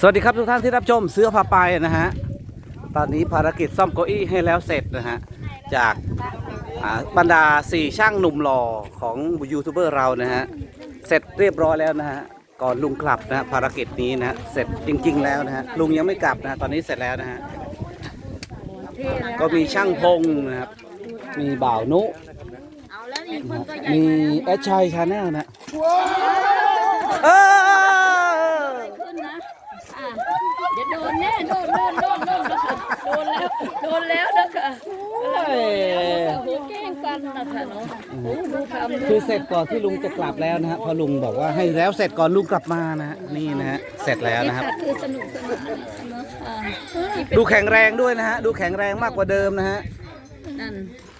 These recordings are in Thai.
สวัสดีครับทุกท่านที่รับชมเสื้อผ้าไปนะฮะ ตอนนี้ภารกิจซ่อมเก้าอี้ให้แล้วเสร็จนะฮะ จากอ่าบรรดาสี่ช่างหนุ่มหล่อของยูทูบเบอร์เรานะฮะ เสร็จเรียบร้อยแล้วนะฮะ ก่อนลุงกลับนะฮะภารกิจนี้นะฮะ เสร็จจริง ๆ แล้วนะฮะ ลุงยังไม่กลับนะฮะตอนนี้เสร็จแล้วนะฮะ ก็มีช่างพงนะครับ มีบ่าวนุ เอาแล้วอีกคนก็ใหญ่มีมาแล้วแอดชัยชาแนลนะเออ ขึ้นนะอะเดี๋ยวโด นแน่โดนโดนโดนโดนนะคะโดนแล้วโดนแล้วนะคะโอ้โหแกล้งกันนะคะเนาะโอ้โหดูทำดูคือเสร็จก่อนที่ลุงจะกลับแล้วนะฮะเพอลุงบอกว่าให้แล้วเสร็จก่อนลุงกลับมานะฮะนี่นะฮะเสร็จแล้วนะครับคือสนุกสนุกนะเนาะอ่าที่เป็นดูแข็งแรงด้วยนะฮะดูแข็งแรงมากกว่าเดิมนะฮะนั่น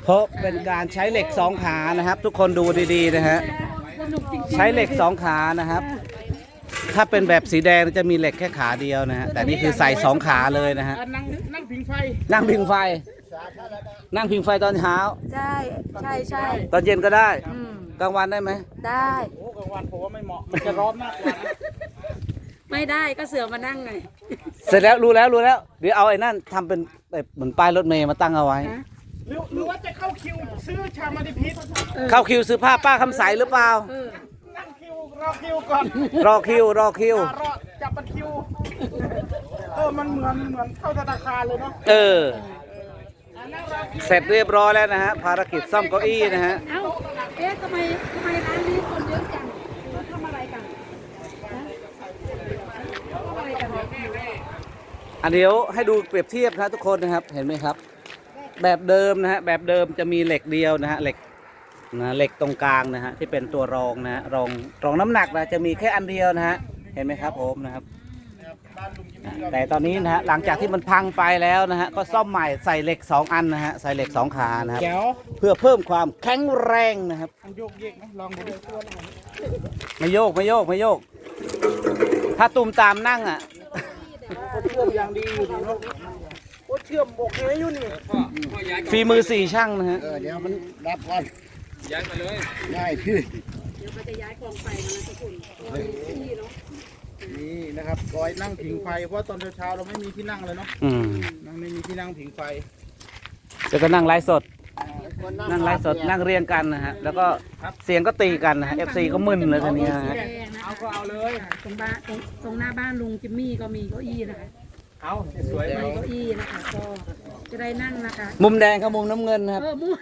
เพราะเป็นการใช้เหล็กสองขานะครับ ทุกคนดูดีๆนะฮะสนุกจริงๆใช้เหล็กสองขานะครับ ถ้าเป็นแบบสีแดงจะมีเหล็กแค่ขาเดียวนะฮะแต่นี่คือใส่สองขาเลยนะฮะ นั่งนั่งผิงไฟ นั่งพิงไฟ นั่งพิงไฟตอนเช้า ใช่ใช่ใช่ตอนเย็นก็ได้ อืมกลางวันได้ไหม ได้โอ้กลางวันผมว่าไม่เหมาะ มันจะร้อนมากกว่านะไม่ได้ก็เสือมานั่งไง เสร็จแล้วรู้แล้วรู้แล้ว เดี๋ยวเอาไอ้นั่นทำเป็นแบบเหมือนป้ายรถเมย์มาตั้งเอาไว้หรือหรือว่าจะเข้าคิวซื้อชามาดิพิษเข้าคิวซื้อผ้าป้าคำใสหรือเปล่านั่งคิวร อคิวก่อนรอคิวรอคิว อ่ารอจับบัตรคิวเออมันเหมือนเหมือนเข้าธนาคารเลยเนาะเออ อ่านั่งรอคิวเสร็จเรียบร้อยแล้วนะฮะภารกิจซ่อมเก้าอี้นะฮะ เอ้า เอ๊ะทำไมทำไมร้านนี้คนเยอะจังเขาทำอะไรกันฮะทำอะไรกันเนี่ยอันเดี๋ยวให้ดูเปรียบเทียบนะทุกคนนะครับเห็นไหมครับ แบบเดิมนะฮะแบบเดิมจะมีเหล็กเดียวนะฮะเหล็ก นะเหล็กตรงกลางนะฮะที่เป็นตัวรองนะฮะรองรองน้ำหนักนะจะมีแค่อันเดียวนะฮะเห็นไหมครับผมนะครับแต่ตอนนี้นะฮะหลังจากที่มันพังไปแล้วนะฮะก็ซ่อมใหม่ใส่เหล็กสองอันนะฮะใส่เหล็กสองขานะครับ แก้วเพื่อเพิ่มความแข็งแรงนะครับ มันโยกเยกไหมลองดูดิไม่โยกไม่โยกไม่โยก ถ้าตุ่มตามนั่งอะ ก็เชื่อมอย่างดีอยู่ดีเนาะโอ้เชื่อมโอเคอยู่นี่ ฝีมือสี่ช่างนะฮะ เออเดี๋ยวมันรับก่อน ย้ายมาเลยง่ายขึ้นนี่นะครับกอยนั่งผิงไฟ เพราะตอนเช้าๆเราไม่มีที่นั่งเลยเนาะอืมนั่งไม่มีที่นั่งผิงไฟแล้วก็นั่งไลฟ์สด นั่งไลฟ์สด นั่งเรียงกันนะฮะ แล้วก็เสียงก็ตีกันนะฮะ FC ก็มึนเลยทีนี้นะฮะ แดงนะเอาก็เอาเลย ตรงบ้านตรงตรงหน้าบ้านลุงจิมมี่ก็มีเก้าอี้นะคะเอาสวยไหมมีเก้าอี้นะคะก็ จะได้นั่งนะคะมุมแดงกับมุมน้ำเงินนะครับ เออมุม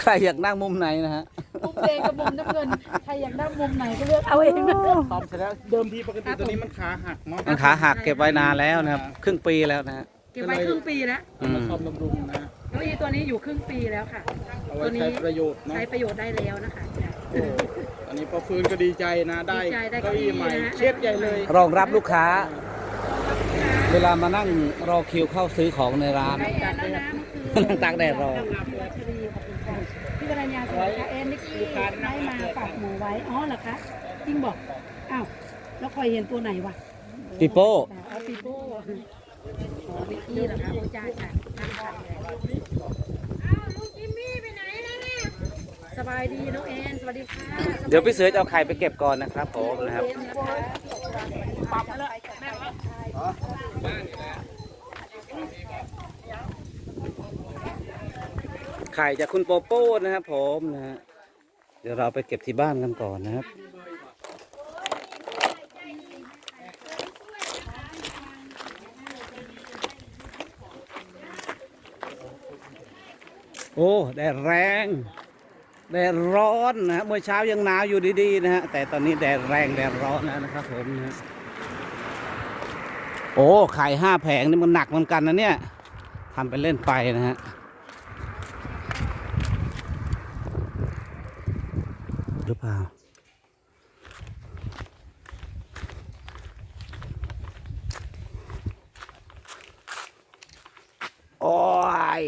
ใครอยากนั่งมุมไหนนะฮะ มุมแดงกับมุมน้ำเงินใครอยากนั่งมุมไหนก็เลือกเอาเองนะตอมเสร็จแล้วเดิมทีปกติตัวนี้มันขาหักเนาะมันขาหักเก็บไว้นานแล้วนะครับ ครึ่งปีแล้วนะฮะเก็บไว้ครึ่งปีแล้วอืมามซ่อมบำรุงนะเก้าอี้ตัวนี้อยู่ครึ่งปีแล้วค่ะ เอาไว้ใช้ประโยชน์เนาะใช้ประโยชน์ได้แล้วนะคะ อันนี้พอฟื้นก็ดีใจนะได้ดีใจได้เก้าอี้ใหม่เก้าอี้นะ เช็ดใหญ่เลย รองรับลูกค้า เวลามานั่งรอคิวเข้าซื้อของในร้านจากเดือนนั่งตากแดดรอ พี่วรัญญาสวัสดีค่ะเอ็นนิกกี้ได้มาฝากหมูไว้ อ๋อเหรอคะจริงบอก อ้าว แล้วคอยเห็นตัวไหนวะปิโป้ อ๋อปีโป้อ๋อนิกกี้เหรอคะโอ้จ้าจ้านั่งค่ะสบายดีน้องแอนสวัสดีค่ะเดี๋ยวพี่เสือจะเอาไข่ไปเก็บก่อนนะครับผมนะครับเอ็มนะคะ ไข่จากคุณโปโป้นะครับผมนะฮะเดี๋ยวเราไปเก็บที่บ้านกันก่อนนะครับ โอ้แดดแรงแดดร้อนนะฮะเมื่อเช้ายังหนาวอยู่ดีๆนะฮะแต่ตอนนี้แดดแรงแดดร้อนแล้วนะครับผมนะฮะ โอ้ไข่ห้าแผงนี่มันหนักเหมือนกันนะเนี่ยทำไปเล่นไปนะฮะหรือเปล่าโอ้ย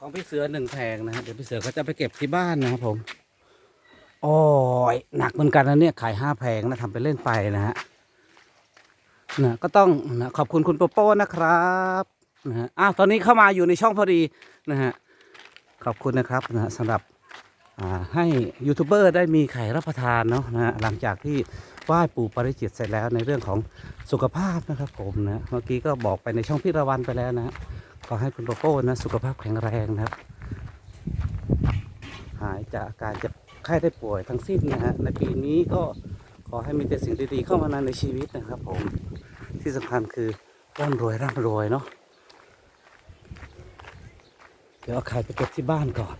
ของพี่เสือหนึ่งแผงนะฮะเดี๋ยวพี่เสือก็จะไปเก็บที่บ้านนะครับผมโอ้ยหนักเหมือนกันนะเนี่ยขายห้าแผงนะทำไปเล่นไปนะฮะนะก็ต้องนะขอบคุณคุณโปโป้นะครับนะฮะอ้าวตอนนี้เข้ามาอยู่ในช่องพอดีนะฮะขอบคุณนะครับนะฮะสำหรับอ่าให้ยูทูบเบอร์ได้มีไข่รับประทานเนาะนะฮะหลังจากที่ไหว้ปู่ปริจิตเสร็จแล้วในเรื่องของสุขภาพนะครับผมนะเมื่อกี้ก็บอกไปในช่องพิรวันไปแล้วนะฮะ ขอให้คุณโปโป้นะสุขภาพแข็งแรงนะครับ หายจากอาการเจ็บไข้ได้ป่วยทั้งสิ้นนะฮะในปีนี้ก็ขอให้มีแต่สิ่งดีๆเข้ามาในชีวิตนะครับผมที่สำคัญคือร่ำรวยร่ำรวยเนาะเดี๋ยวเอาไข่ไปเก็บที่บ้านก่อน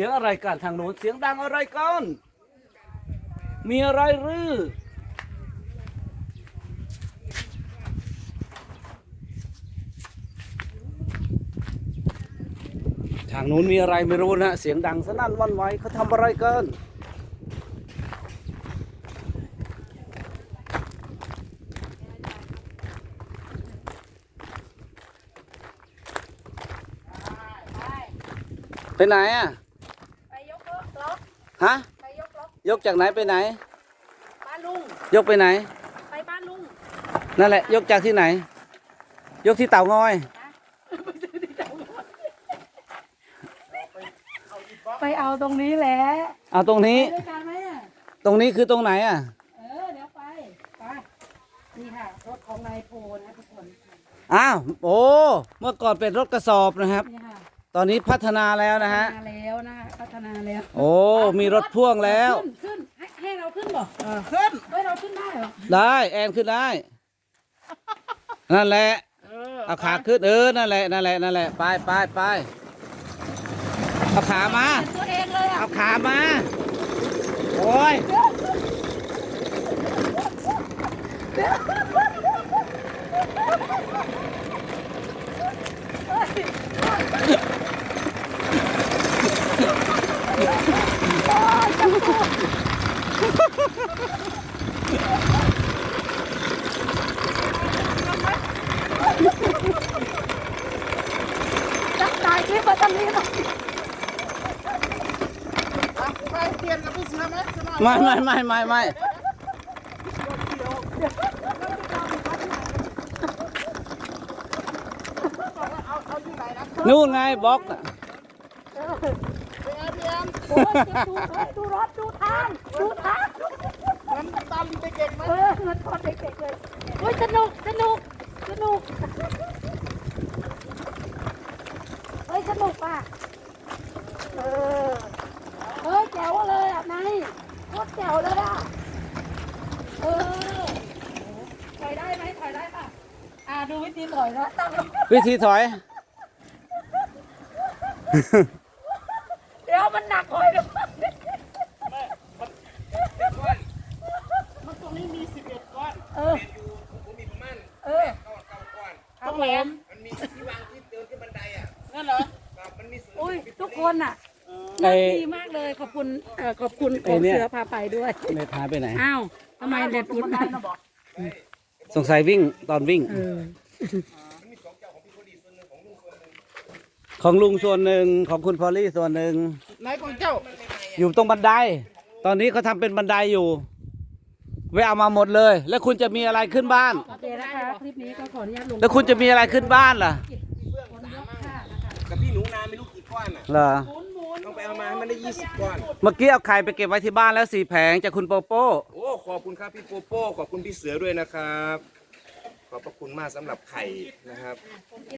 สียงอะไรกันทางโน้นเสียงดังอะไรกัน มีอะไรหรือทางนู้นมีอะไรไม่รู้นะเสียงดังสนั่นวันไหวเขาทำอะไรกันไปไหนอะไปยกล็อก ฮะไปยกล็อกยกจากไหนไปไหน บ้านลุง ยกไปไหน ไปบ้านลุงนั่นแหละ ยกจากที่ไหน ยกที่เต่างอย ไปเอาตรงนี้แหละเอาตรงนี้ไปด้วยกันไหมอะ ตรงนี้คือตรงไหนอะ เออ เดี๋ยวไป ไป นี่ค่ะ รถของนายโพนะทุกคน อ้าว โอ้ เมื่อก่อนเป็นรถกระสอบนะครับ นี่ค่ะตอนนี้พัฒนาแล้วนะฮะพัฒนาแล้ว นะคะพัฒนาแล้วโอ้มีรถพ่วงแล้ว ขึ้นขึ้นให้ให้เราขึ้นบ่เออขึ้นเฮ้ยเราขึ้นได้เหรอได้แอนขึ้นได้ นั่นแหละเออเอาขาขึ้นเออนั่นแหละนั่นแหละนั่นแหละไปไปไปเอาขามาเป็นตัวเองเลยอะเอาขามา โอ้ย จับตายคลิปมาตรงนี้หน่อยอะไปเปลี่ยนกับพี่เสือไหมจะหน่อยไม่ไม่ไม่ไม่ไม่นู่นไงบล็อกน่ะ ไปแอนพี่แอนโอ้ยดูเฮ้ยดูรถดูทางดูทางเหมือนตอนเด็กๆไหมเออเหมือนตอนเด็กๆเลยโอ้ยสนุกสนุกสนุกเฮ้ยสนุกอะเออเฮ้ยแจ๋วเลยอะนายโคตรแจ๋วเลยอะเออถอยได้ไหมถอยได้ป่ะอ่าดูวิธีถอยนะตั้งวิธีถอย เดี๋ยวมันหนักหอยดู มันตรงนี้มีสิบเอ็ดก้อน เออเออ ครับผมมันมีที่วางที่เดินขึ้นบันไดอะนั่นเหรอครับมันมีส่วน อุ้ยทุกคนอะ ไอ้ ดีมากเลยขอบคุณเอ่อขอบคุณขไอ้องเนี่ย เสือพาไปด้วยเนทหายไปไหน อ้าวทำไมเด็ดพุดสงสัยวิ่งตอนวิ่ง เออของลุงส่วนหนึ่งของคุณพอลลี่ส่วนหนึ่งไหนของเจ้าอยู่ตรงบันได ตอนนี้เขาทำเป็นบันไดอยู่ไปเอามาหมดเลย แล้วคุณจะมีอะไรขึ้นบ้าน โอเคนะคะคลิปนี้ก็ขออนุญาตลงแล้วคุณจะมีอะไรขึ้นบ้านล่ะกับพี่หนูนาไม่รู้กี่ก้อนอะเหรอ ต้องไปเอามาให้มันได้ยี่สิบก้อน เมื่อกี้เอาไข่ไปเก็บไว้ที่บ้านแล้วสี่แผงจากคุณโปโป้โอ้ขอบคุณครับพี่โปโป้ขอบคุณพี่เสือด้วยนะครับ ขอบพระคุณมากสำหรับไข่นะครับ